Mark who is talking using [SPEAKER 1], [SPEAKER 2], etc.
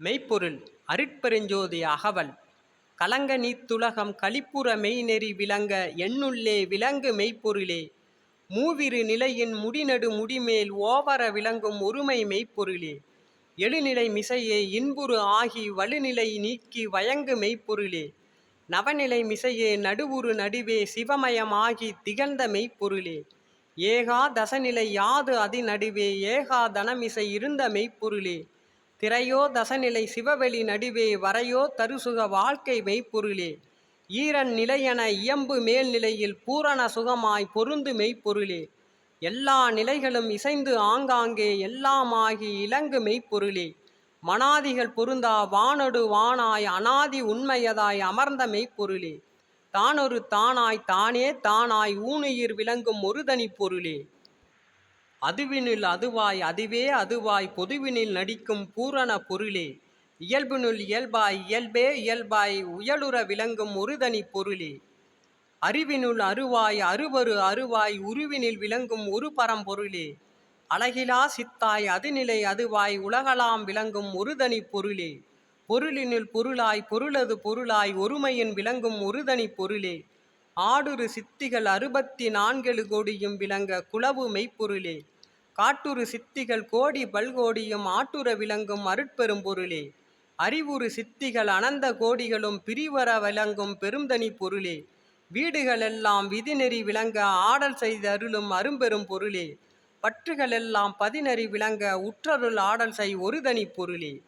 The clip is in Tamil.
[SPEAKER 1] மெய்ப்பொருள் அருட்பெருஞ்சோதி அகவல். கலங்க நீத்துலகம் களிப்புற மெய்நெறி விளங்க எண்ணுள்ளே விளங்கு மெய்ப்பொருளே. மூவிரு நிலையின் முடிநடு முடிமேல் ஓவர விளங்கும் ஒருமை மெய்ப்பொருளே. எழுநிலை மிசையே இன்புறு ஆகி வலுநிலை நீக்கி வயங்கு மெய்ப்பொருளே. நவநிலை மிசையே நடுவுறு நடுவே சிவமயமாகி திகழ்ந்த மெய்ப்பொருளே. ஏகா தசநிலை யாது அதிநடுவே ஏகா தனமிசை இருந்த மெய்ப்பொருளே. திரையோ தசநிலை சிவவெளி நடுவே வரையோ தருசுக வாழ்க்கை மெய்ப்பொருளே. ஈரன் நிலையென இயம்பு மேல்நிலையில் பூரண சுகமாய் பொருந்து மெய்ப்பொருளே. எல்லா நிலைகளும் இசைந்து ஆங்காங்கே எல்லாமாகி இலங்கு மெய்ப்பொருளே. மனாதிகள் பொருந்தா வானொடு வானாய் அனாதி உண்மையதாய் அமர்ந்த மெய்ப்பொருளே. தானொரு தானாய் தானே தானாய் ஊனுயிர் விளங்கும் ஒருதனிப் பொருளே. அதுவினுள் அதுவாய் அதுவே அதுவாய் பொதுவினில் நடிக்கும் பூரண பொருளே. இயல்பினுள் இயல்பாய் இயல்பே இயல்பாய் உயலுற விளங்கும் ஒருதனி பொருளே. அறிவினுள் அருவாய் அருவரு அருவாய் உருவினில் விளங்கும் ஒரு பரம்பொருளே அழகிலா சித்தாய் அதுநிலை அதுவாய் உலகலாம் விளங்கும் ஒருதனி பொருளே. பொருளினுள் பொருளாய் பொருளது பொருளாய் ஒருமையின் விளங்கும் ஒருதனி பொருளே. ஆடுரு சித்திகள் அறுபத்தி நான்கெழு கோடியும் விளங்க குளவு மெய்ப்பொருளே. காட்டுரு சித்திகள் கோடி பல்கோடியும் ஆட்டுற விளங்கும் அருட்பெரும் பொருளே. அறிவுறு சித்திகள் அனந்த கோடிகளும் பிரிவர விளங்கும் பெருந்தனி பொருளே. வீடுகளெல்லாம் விதிநெறி விளங்க ஆடல் செய்து அருளும் அரும்பெரும் பொருளே. பற்றுகளெல்லாம் பதிநெறி விளங்க உற்றருள் ஆடல் செய் ஒரு தனி பொருளே.